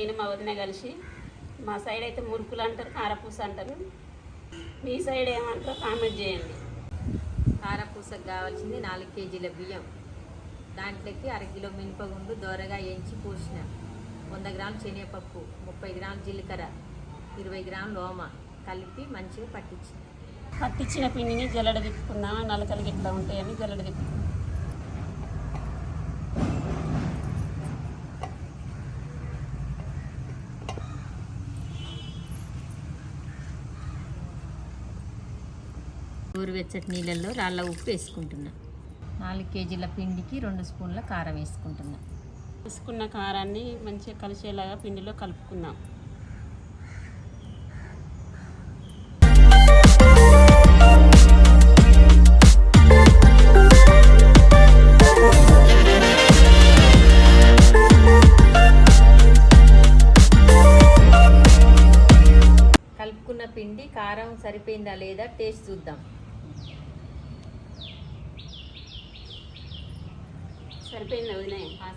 నేను మా వదిన కలిసి మా సైడ్ అయితే మురుకులు అంటారు కారపూస అంటారు. మీ సైడ్ ఏమంటారో కామెంట్ చేయండి. కారపూసకు కావాల్సింది నాలుగు కేజీల బియ్యం. దాంట్లోకి అర కిలో మినపగుండు దోరగా వేయించి పోసిన వంద గ్రాముల శనగపప్పు ముప్పై గ్రాముల జీలకర్ర ఇరవై గ్రాముల ఓమ కలిపి మంచిగా పట్టించిన. పట్టించిన పిండిని జల్లడ తిప్పుకుందాం నలకలు గిట్లా ఉంటాయని జల్లడ తిప్పుకుందాం. గోరువెచ్చటి నీళ్ళల్లో రాళ్ళ ఉప్పు వేసుకుంటున్నా. నాలుగు కేజీల పిండికి రెండు స్పూన్ల కారం వేసుకుంటున్నా. తీసుకున్న కారాన్ని మంచిగా కలిసేలాగా పిండిలో కలుపుకుందాం. కలుపుకున్న పిండి కారం సరిపోయిందా లేదా టేస్ట్ చూద్దాం. సరిపోయింది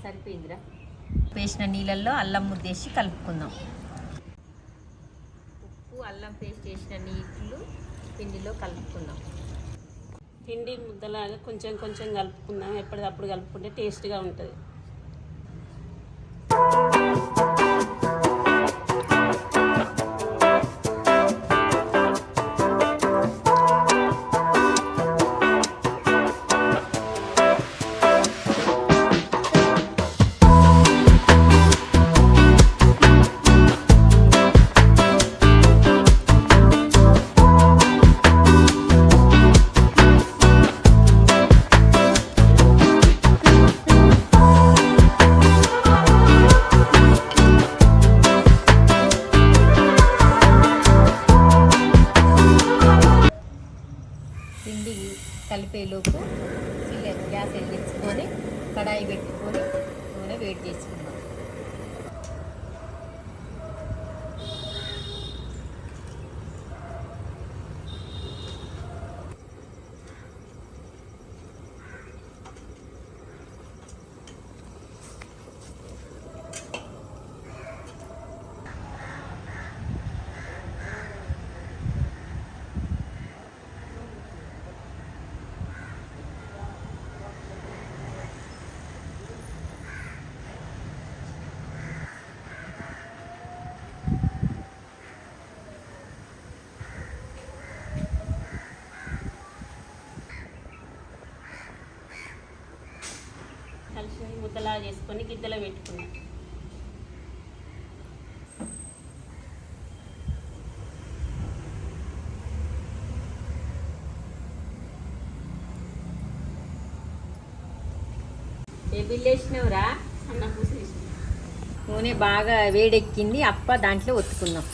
సరిపోయిందిరా. వేసిన నీళ్ళల్లో అల్లం ముద్దేసి కలుపుకుందాం. ఉప్పు అల్లం పేస్ట్ వేసిన నీళ్ళు పిండిలో కలుపుకుందాం. పిండి ముద్దలాగా కొంచెం కొంచెం కలుపుకుందాం. ఎప్పటికప్పుడు కలుపుకుంటే టేస్ట్గా ఉంటుంది. కడాయి పెట్టుకొని నూనె వేడి చేసుకున్నాం కలిసి ముద్దలా చేసుకొని గిద్దలో పెట్టుకున్నాం. బిల్లు వేసినావురా? నూనె బాగా వేడెక్కింది అప్ప దాంట్లో ఒత్తుకుందాం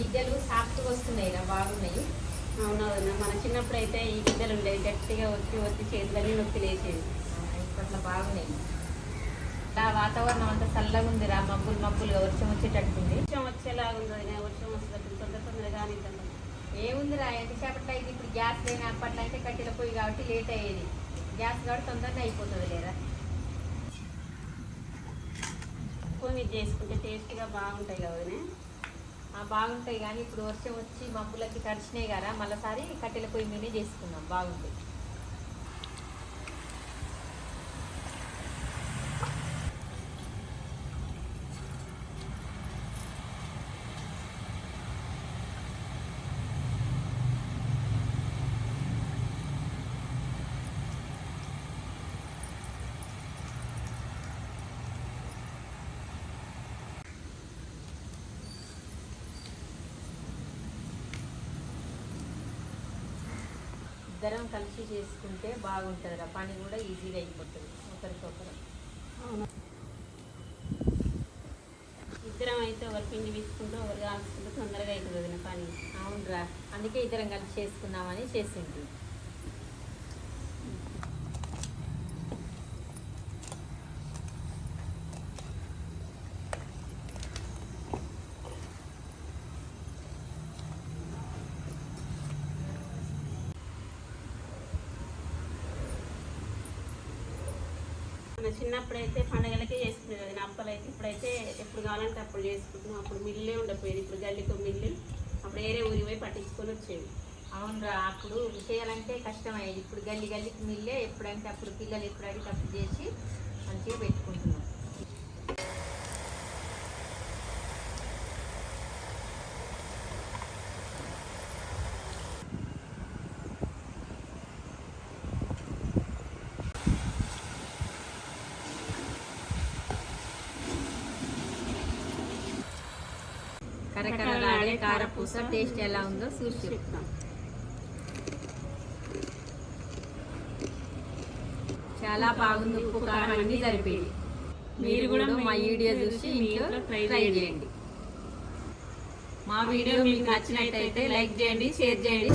గిద్దెలు సాఫ్ట్గా వస్తున్నాయి రా బాగున్నాయి. అవునా వదిన మన చిన్నప్పుడు అయితే ఈ గిద్దలు ఉండేవి గట్టిగా ఒత్తి ఒత్తి చేతులన్నీ నొప్పి లేచేది ఇప్పట్లో బాగున్నాయి. ఆ వాతావరణం అంతా చల్లగా ఉంది రా మబ్బులు మబ్బులుగా వర్షం వచ్చేటట్టుంది వర్షం వచ్చేలాగా ఉంది వదిన వర్షం వస్తుంది తొందర తొందరగా ఏముంది రా ఎంతసేపట్లో అయితే ఇప్పుడు గ్యాస్ లేని అప్పట్లో అయితే కట్టెల పొయ్యి కాబట్టి లేట్ అయ్యేది. గ్యాస్ కాబట్టి తొందరగా అయిపోతుంది ఎక్కువ మీరు చేసుకుంటే టేస్ట్గా బాగుంటాయి కదా బాగుంటాయి కానీ ఇప్పుడు వర్షం వచ్చి మబ్బులకి తడిచినాయి కదా మళ్ళీసారి కట్టెల పొయ్యి మీదే చేసుకున్నాం బాగుంటాయి. ఇద్దరం కలిసి చేసుకుంటే బాగుంటుంది రా. పని కూడా ఈజీగా అయిపోతుంది. ఒకరికొకరు. అవును. ఇద్దరం అయితే ఒకరు పిండి తీసుకుంటూ ఒకరు కాల్చుకుంటూ తొందరగా అవుతుంది పని. అవునరా. అందుకే ఇద్దరం కలిసి చేసుకుందామని చేసింది. చిన్నప్పుడైతే పండగలకే చేసుకునేది అప్పలు అయితే ఇప్పుడైతే ఎప్పుడు కావాలంటే అప్పుడు చేసుకుంటున్నాం. అప్పుడు మిల్లే ఉండకపోయేది. ఇప్పుడు గల్లీకో మిల్లు అప్పుడు వేరే ఊరి పోయి పట్టించుకొని వచ్చేది. అవునరా అప్పుడు చేయాలంటే కష్టమయ్యేది. ఇప్పుడు గల్లి గల్లికి మిల్లే ఎప్పుడంటే అప్పుడు పిల్లలు ఎప్పుడు అడిగి అప్పుడు చేసి మంచిగా పెట్టుకుంటాం కరకరలాడే కారపూస టేస్ట్ ఎలా ఉందో చూసి. చెప్తాం. చాలా బాగుంది ఉప్పు కారం అన్ని సరిపోయి మీరు కూడా మా వీడియో చూసి ఇంట్లో ట్రై చేయండి. మా వీడియో మీకు నచ్చినట్టయితే లైక్ చేయండి షేర్ చేయండి.